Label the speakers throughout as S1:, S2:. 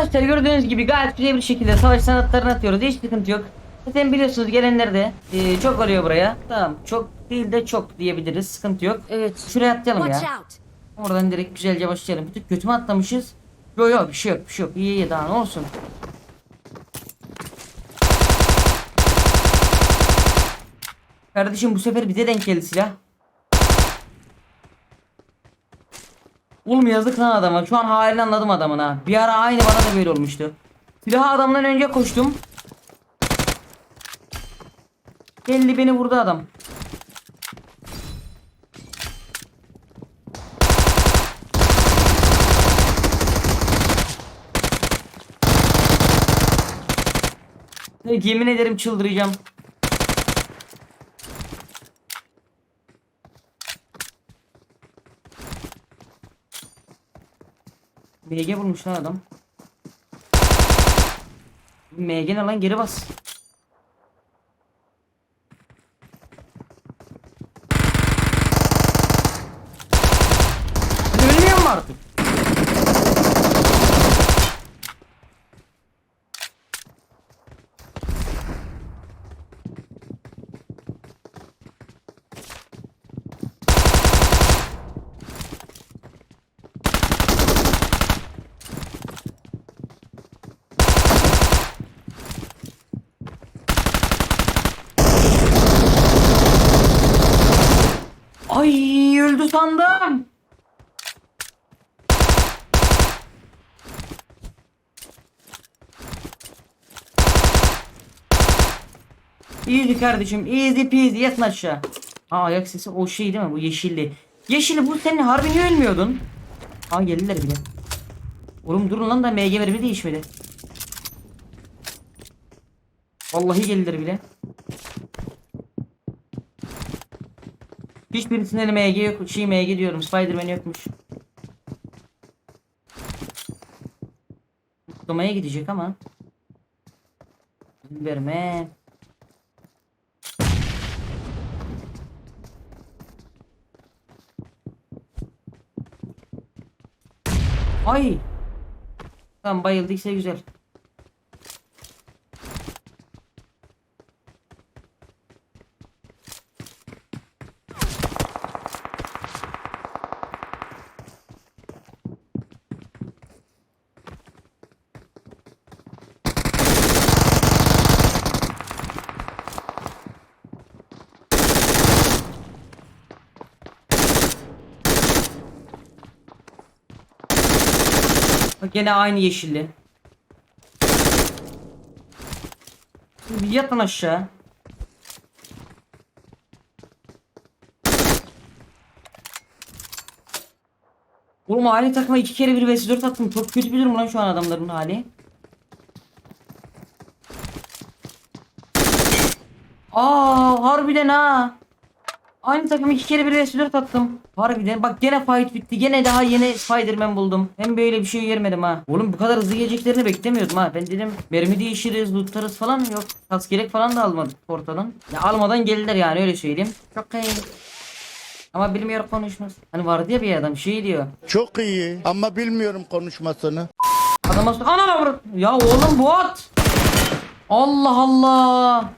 S1: Arkadaşlar gördüğünüz gibi gayet güzel bir şekilde savaş sanatlarını atıyoruz. Hiç sıkıntı yok. Zaten biliyorsunuz gelenler de e, çok oluyor buraya. Tamam çok değil de çok diyebiliriz. Sıkıntı yok. Evet şuraya atlayalım ya. Oradan direkt güzelce başlayalım. Bir tık kötü mü atlamışız? Yok yok bir şey yok bir şey yok. İyi iyi daha ne olsun. Kardeşim bu sefer bize denk geldi silah. Oğlum yazık lan adama. Şu an halini anladım adamın ha. Bir ara aynı bana da böyle olmuştu. Silahı adamdan önce koştum. Geldi beni vurdu adam. Yemin ederim çıldıracağım. MG bulmuş lan adam. MG ne lan geri bas. Ölmüyor mu artık? Ay öldü sandım. Easy kardeşim easy peasy yatın aşağı. Aa ayak sesi o şey değil mi bu yeşilli. Yeşilli bu senin harbi niye ölmüyordun? Aa geldiler bile. Oğlum durun lan da MG verimi değişmedi. Vallahi geldiler bile. Hiçbirisinde MG yok. Şey MG diyorum. Spiderman yokmuş. Kutlamaya gidecek ama. Verme. Ay. Tamam bayıldıysa güzel. Gene aynı yeşilli. Bir yat lan aşağı. Oğlum hali takıma iki kere bir vs 4 attım. Çok kötü bir durum lan şu an adamların hali. Aa harbiden ha. Aynı takım iki kere bir vs 4 attım. Harbiden bak gene fight bitti. Gene daha yeni Spiderman buldum. Hem böyle bir şey görmedim ha. Oğlum bu kadar hızlı geleceklerini beklemiyordum ha. Ben dedim mermi değişiriz, lootlarız falan yok. Kaskelek falan da almadık portalın. Ya almadan geldiler yani öyle söyleyeyim. Çok iyi. Ama bilmiyor konuşmaz. Hani vardı ya bir adam şey diyor.
S2: Çok iyi ama bilmiyorum konuşmasını.
S1: Adama sor. Anana vur. Ya oğlum bu at. Allah Allah.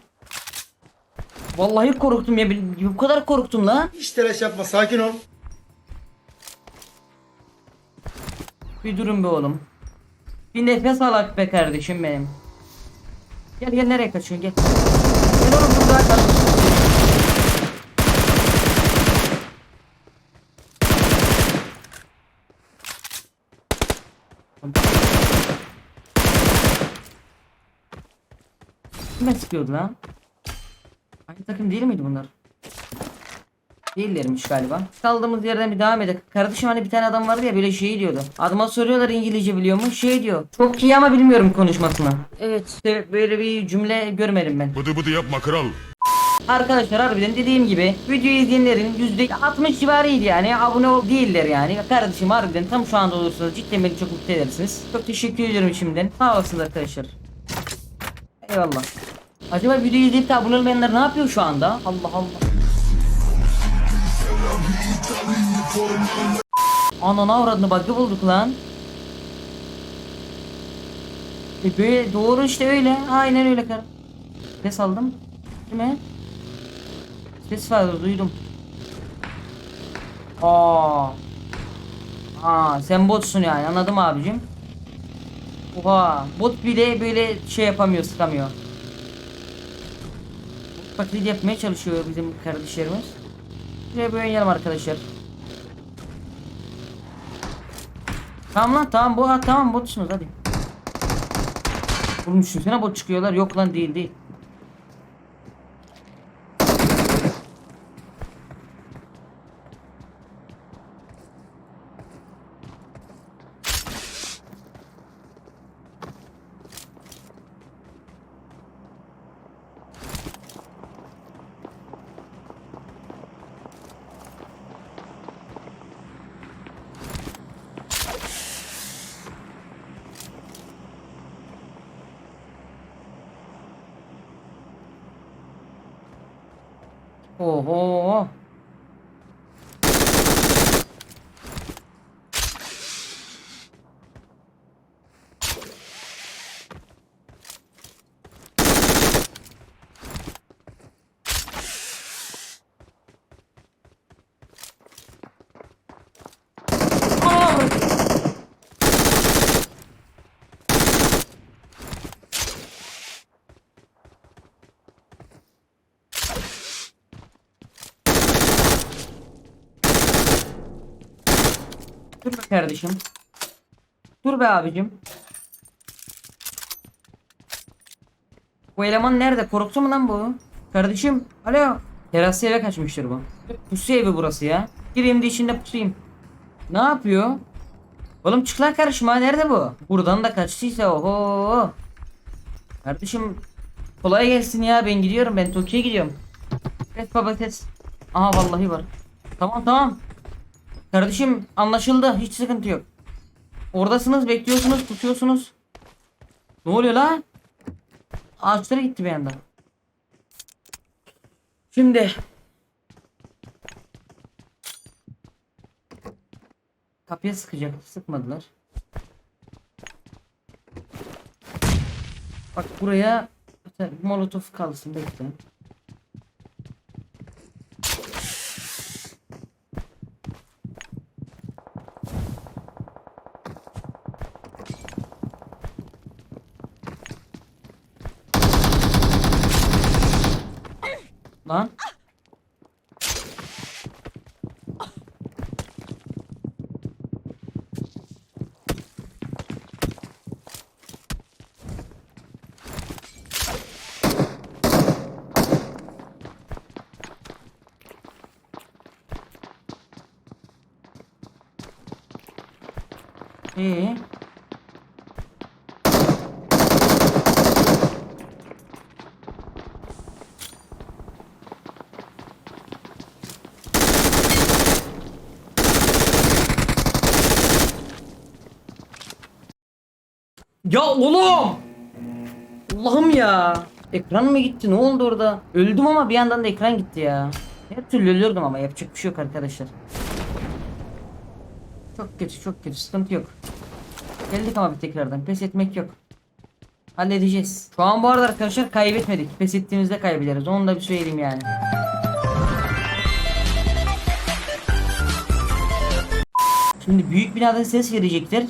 S1: Vallahi korktum ya. Bu kadar korktum la.
S3: Hiç telaş yapma sakin ol.
S1: Bir durun be oğlum. Bir nefes alak be kardeşim benim. Gel gel nereye kaçıyorsun gel. Gel oğlum burada kal. Kime sıkıyordu lan? Aynı takım değil miydi bunlar? Değillermiş galiba. Kaldığımız yerden bir devam edelim. Kardeşim hani bir tane adam vardı ya böyle şey diyordu. Adıma soruyorlar İngilizce biliyor mu? Şey diyor. Çok iyi ama bilmiyorum konuşmasını. Evet. İşte böyle bir cümle görmedim ben.
S4: Bıdı bıdı yapma kral.
S1: Arkadaşlar harbiden dediğim gibi videoyu izleyenlerin %60 civarıydı yani abone ol değiller yani. Kardeşim harbiden tam şu anda olursanız cidden beni çok mutlu edersiniz. Çok teşekkür ediyorum şimdiden. Sağ olasınız arkadaşlar. Eyvallah. Acaba videoyu izleyip de abone olmayanlar ne yapıyor şu anda? Allah Allah. Ananı avradını bug'ı bulduk lan. E böyle doğru işte öyle. Aynen öyle kar. Ses aldım. Değil mi? Ses vardı duydum. Aa. Aa sen botsun yani anladım abicim. Oha bot bile böyle şey yapamıyor sıkamıyor. Bot Taklit yapmaya çalışıyor bizim kardeşlerimiz. Şuraya bir oynayalım arkadaşlar. Tamam lan tamam bu ha, tamam botsunuz hadi. Oğlum düşünsene bot çıkıyorlar yok lan değil değil. Oho. Aa! Dur be kardeşim. Dur be abicim. Bu eleman nerede? Korktu mu lan bu? Kardeşim. Alo. Terası eve kaçmıştır bu. Pusu evi burası ya. Gireyim de içinde pusayım. Ne yapıyor? Oğlum çık lan karışma. Nerede bu? Buradan da kaçtıysa oho. Kardeşim kolay gelsin ya ben gidiyorum ben Tokyo'ya gidiyorum. Evet baba ses. Aha vallahi var. Tamam tamam. Kardeşim anlaşıldı. Hiç sıkıntı yok. Oradasınız, bekliyorsunuz, tutuyorsunuz. Ne oluyor la? Ağaçlara gitti bir anda. Şimdi kapıya sıkacak. Sıkmadılar. Bak buraya molotof kalsın bekle. Lan. Ee? Ya oğlum! Allah'ım ya. Ekran mı gitti? Ne oldu orada? Öldüm ama bir yandan da ekran gitti ya. Her türlü ölürdüm ama yapacak bir şey yok arkadaşlar. Çok kötü çok kötü sıkıntı yok. Geldik ama bir tekrardan pes etmek yok. Halledeceğiz. Şu an bu arada arkadaşlar kaybetmedik. Pes ettiğimizde kaybederiz. Onu da bir söyleyeyim yani. Şimdi büyük binadan ses verecekler.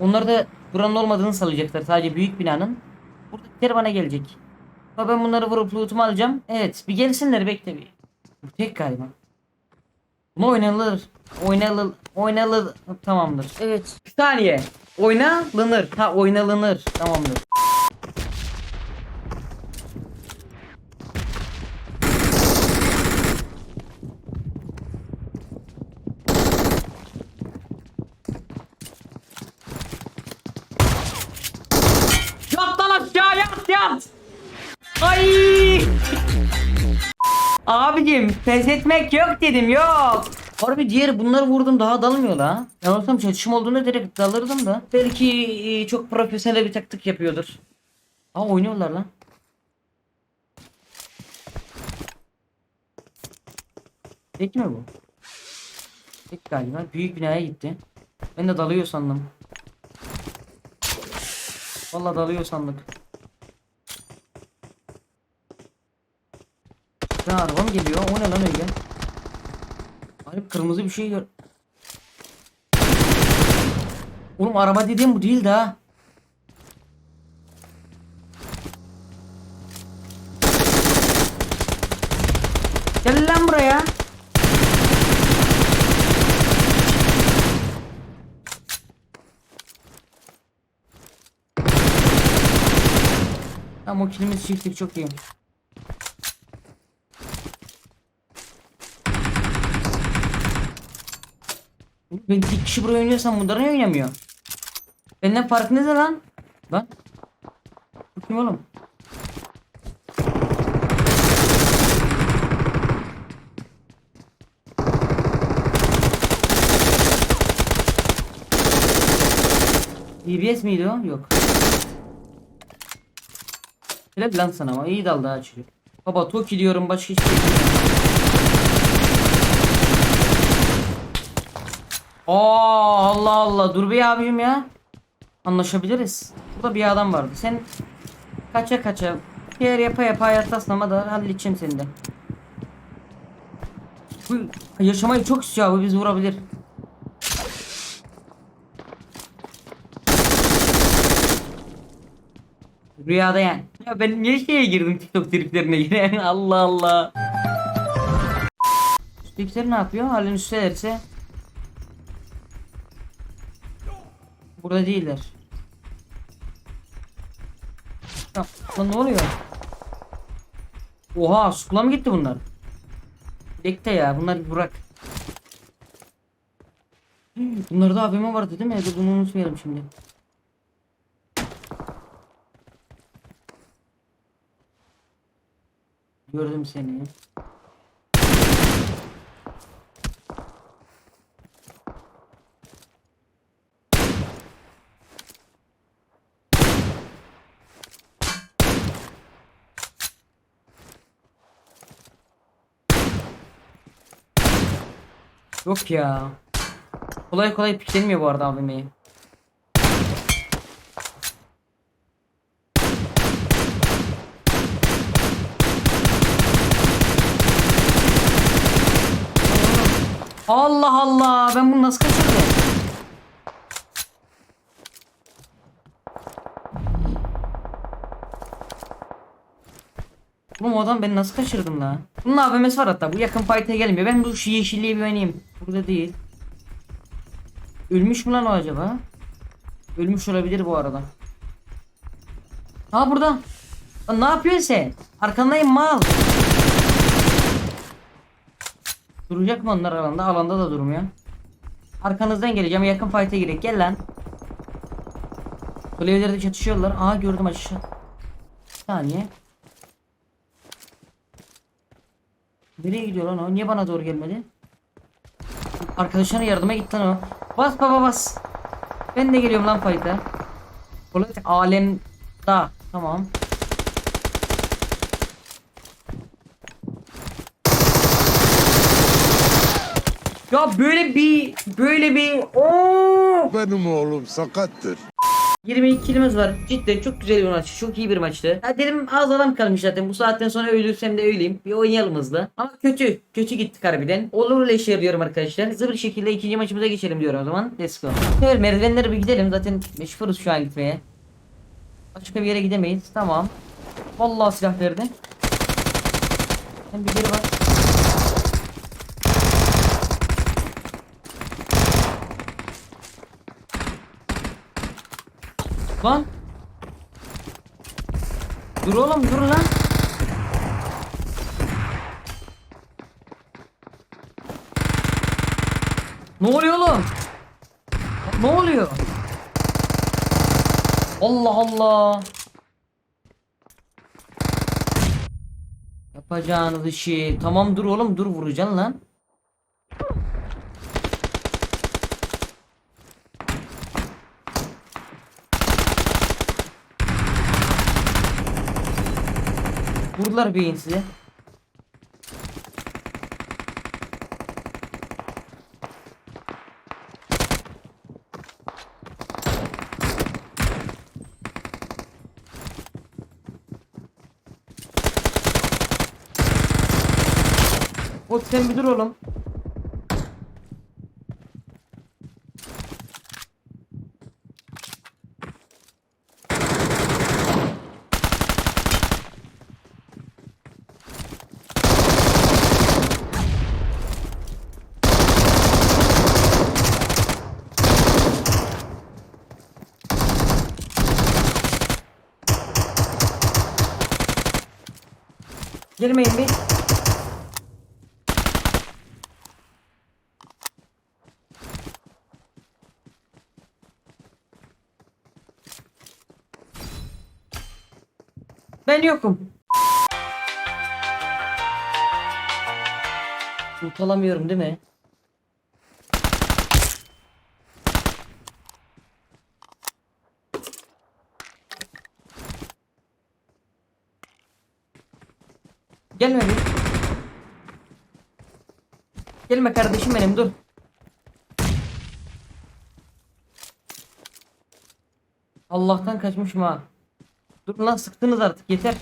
S1: Onlar da buranın olmadığını sallayacaklar. Sadece büyük binanın. Buradakiler bana gelecek. Ben bunları vurup lootumu alacağım. Evet bir gelsinler bekle bir. Tek galiba. Bunu oynanılır. Oynanılır. Oynanılır. Tamamdır. Evet. Bir saniye. Oynanılır. Ha oynanılır. Tamamdır. Yat lan aşağı yat yat. Ay. Abicim pes etmek yok dedim yok. Harbi diğer bunları vurdum daha dalmıyor la. Ya olsam çatışma olduğunda direkt dalırdım da. Belki e, çok profesyonel bir taktik yapıyordur. Aa oynuyorlar lan. Tek mi bu? Tek galiba. Büyük binaya gitti. Ben de dalıyor sandım. Vallahi dalıyor sandık. Arabam geliyor. O ne lan öyle? Abi kırmızı bir şey gör. Oğlum araba dediğim bu değil de ha. Gel lan buraya. Tamam kilimiz çiftlik çok iyi. Ben bir kişi buraya oynuyorsam bunlar niye oynamıyor? Benden farkı ne lan? Lan? Kim oğlum? EBS miydi o? Yok. Helal lan sana ama iyi daldı ha çocuk. Baba Toki diyorum başka hiçbir şey. Aa Allah Allah dur bir abicim ya. Anlaşabiliriz. Burada bir adam vardı. Sen kaça kaça yer yapa yapa hayattasın ama da halledeceğim seni de. Bu yaşamayı çok istiyor abi biz vurabilir. Rüyada yani. Ya ben niye şeye girdim TikTok triplerine yine Allah Allah. Üsttekiler ne yapıyor? Halin üsttelerse Burada değiller. Ya, lan ne oluyor? Oha sukula mı gitti bunlar? Bekle ya bunlar bırak. Bunlarda AVM vardı değil mi? Dur bunu unutmayalım şimdi. Gördüm seni. Yok ya. Kolay kolay piklenmiyor bu arada AVM'yi. Allah Allah ben bunu nasıl kaçırdım? Oğlum adam beni nasıl kaçırdım la? Bunun AVM'si var hatta bu yakın fight'e gelmiyor. Ben bu yeşilliği bir oynayayım. Burada değil. Ölmüş mü lan o acaba? Ölmüş olabilir bu arada. Ha burada. Lan ne yapıyorsun sen? Arkandayım mal. Duracak mı onlar alanda? Alanda da durmuyor. Arkanızdan geleceğim. Yakın fight'e girek. Gel lan. Sol evlerde çatışıyorlar. Aha gördüm aşağı. Bir saniye. Nereye gidiyor lan o? Niye bana doğru gelmedi? Arkadaşlarına yardıma gitti lan o. Bas baba bas. Ben de geliyorum lan fight'a. Kolay alem da. Tamam. Ya böyle bir böyle bir Oo!
S5: Benim oğlum sakattır.
S1: 22 kilimiz var. Cidden çok güzel bir maç. Çok iyi bir maçtı. Ya dedim az adam kalmış zaten. Bu saatten sonra ölürsem de öleyim. Bir oynayalım hızlı. Ama kötü. Kötü gittik harbiden. Olur leşer diyorum arkadaşlar. Hızlı bir şekilde ikinci maçımıza geçelim diyorum o zaman. Let's go. Evet merdivenlere bir gidelim. Zaten meşhuruz şu an gitmeye. Başka bir yere gidemeyiz. Tamam. Vallahi silah verdi. Hem bir geri bak. Lan. Dur oğlum dur lan. Ne oluyor oğlum? Ne oluyor? Allah Allah. Yapacağınız işi. Tamam dur oğlum dur vuracaksın lan. Vurdular beyin size. O sen bir dur oğlum. Gelmeyin bir. Ben yokum. Kurtulamıyorum değil mi? Gelme bir. Gelme kardeşim benim dur. Allah'tan kaçmışım ha. Dur lan sıktınız artık yeter.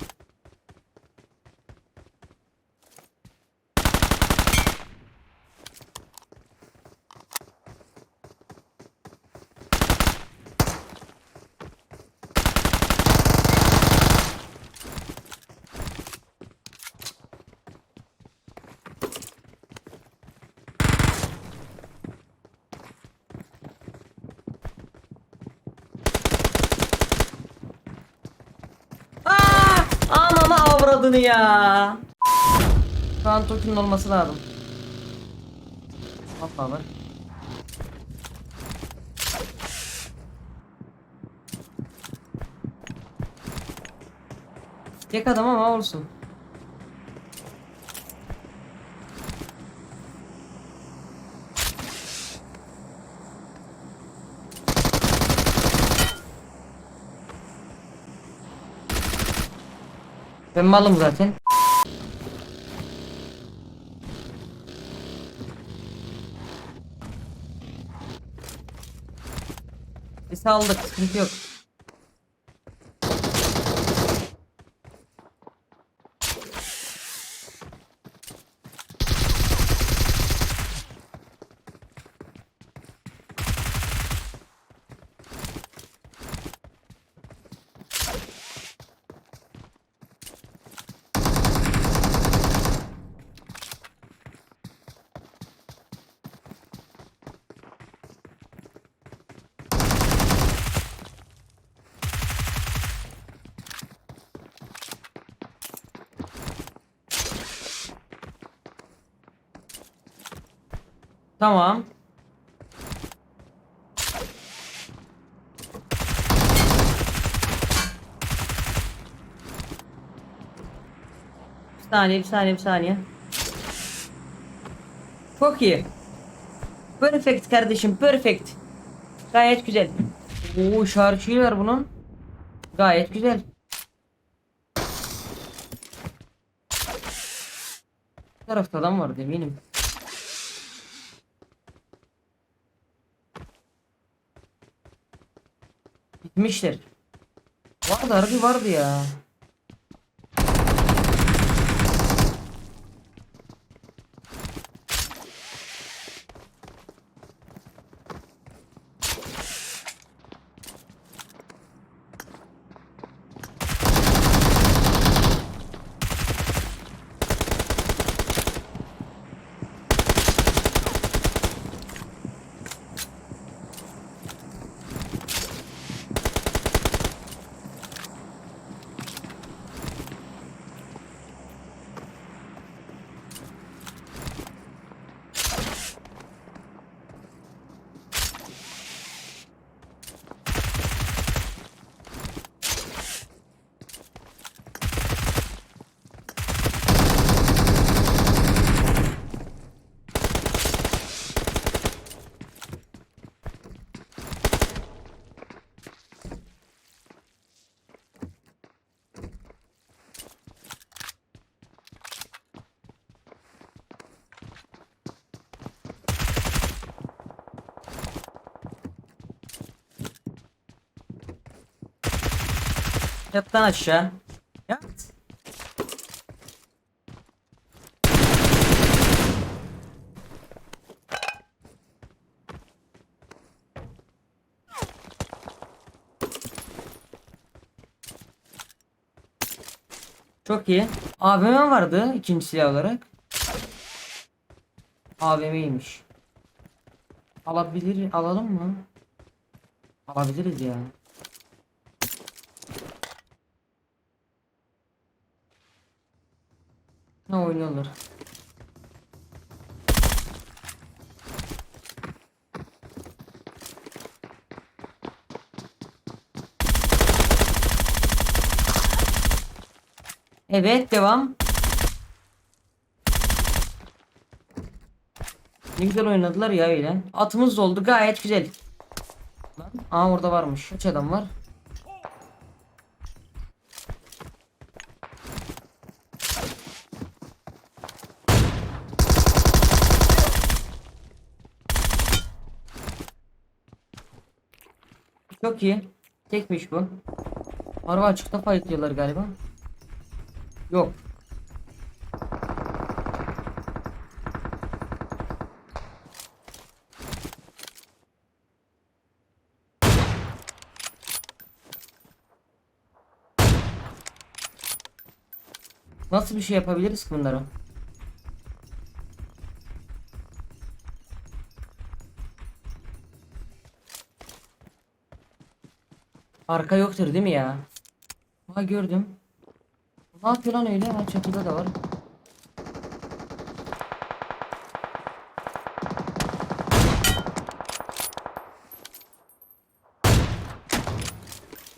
S1: Aa! Avradını ya. Şu an Toki'nin olması lazım. Hoppa bak. Tek adam ama olsun. Ben malım zaten. Biz aldık sıkıntı yok. Tamam. Bir saniye, bir saniye, bir saniye. Çok iyi. Perfect kardeşim, perfect. Gayet güzel. Oo, şarjı var bunun. Gayet güzel. Bu tarafta adam vardı eminim. Bitmişler. Vardı harbi vardı ya. Yat lan aşağı. Yat. Çok iyi. AVM vardı ikinci silah olarak. AVM'ymiş. Alabilir, alalım mı? Alabiliriz ya. Ne oynuyorlar? Evet devam. Ne güzel oynadılar ya öyle. Atımız oldu gayet güzel. Aa orada varmış. Kaç adam var? Çok iyi. Tekmiş bu. Araba açıkta fight diyorlar galiba. Yok. Nasıl bir şey yapabiliriz ki bunlara? Arka yoktur değil mi ya? Ha gördüm. Ne yapıyor lan öyle? Ha çatıda da var.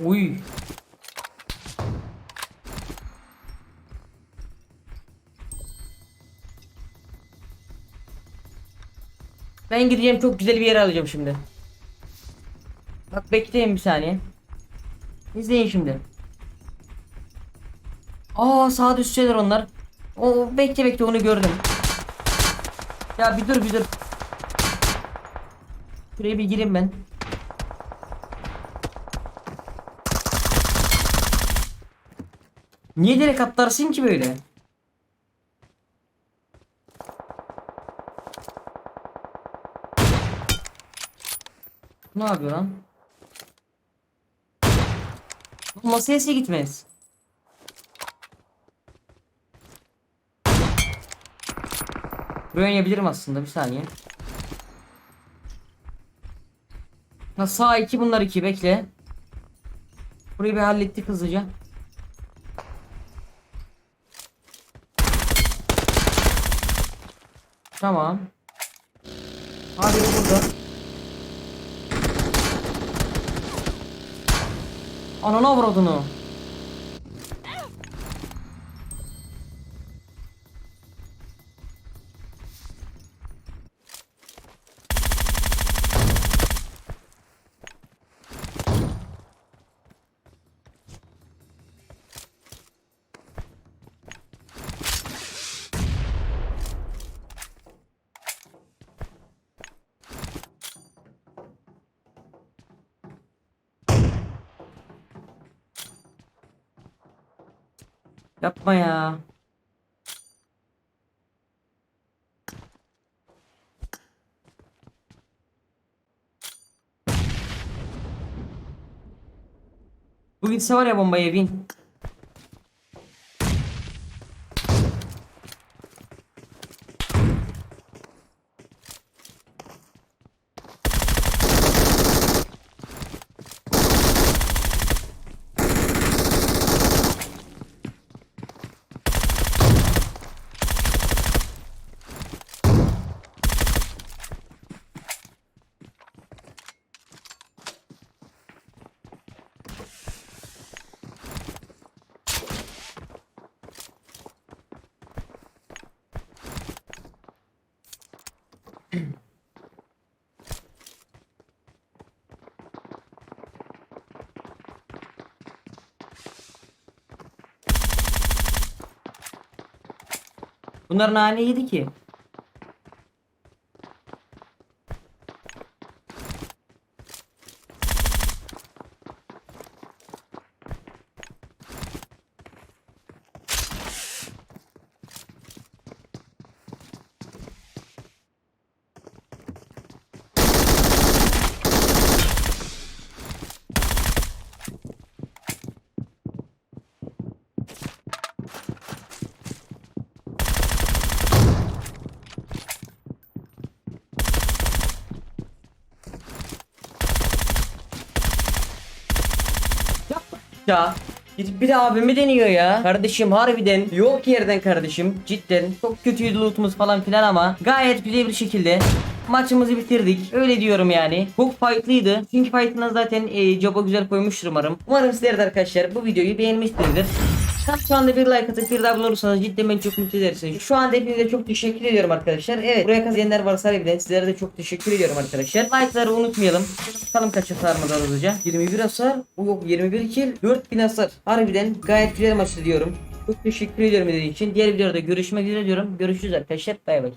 S1: Uy. Ben gideceğim çok güzel bir yere alacağım şimdi. Bak bekleyin bir saniye. İzleyin şimdi. Aa sağa düşecekler onlar. O bekle bekle onu gördüm. Ya bir dur bir dur. Şuraya bir gireyim ben. Niye direkt atlarsın ki böyle? Ne yapıyor lan? Bu masaya nasıl gitmez? Buraya oynayabilirim aslında bir saniye. Ha sağ iki bunlar iki bekle. Burayı bir hallettik hızlıca. Tamam. Hadi burada. Ananı avradını. Yapma ya. Bu gitse var ya bombaya bin. Bunlar nane yedi ki. Ya. Gidip bir de abimi deniyor ya. Kardeşim harbiden yok yerden kardeşim. Cidden çok kötüydü lootumuz falan filan ama gayet güzel bir şekilde maçımızı bitirdik. Öyle diyorum yani. Çok fightlıydı. Çünkü fight'ından zaten e, joba güzel koymuştur umarım. Umarım sizler de arkadaşlar bu videoyu beğenmişsinizdir. Tam şu anda bir like atıp bir de abone olursanız cidden beni çok mutlu edersiniz. Şu anda hepinize çok teşekkür ediyorum arkadaşlar. Evet buraya kadar izleyenler varsa harbiden sizlere de çok teşekkür ediyorum arkadaşlar. Like'ları unutmayalım. Bakalım kaç hasarımız var hızlıca. 21 hasar. Yok 21 kill. 4000 hasar. Harbiden gayet güzel maçtı diyorum. Çok teşekkür ediyorum dediğin için. Diğer videoda görüşmek üzere diyorum. Görüşürüz arkadaşlar. Bay bay.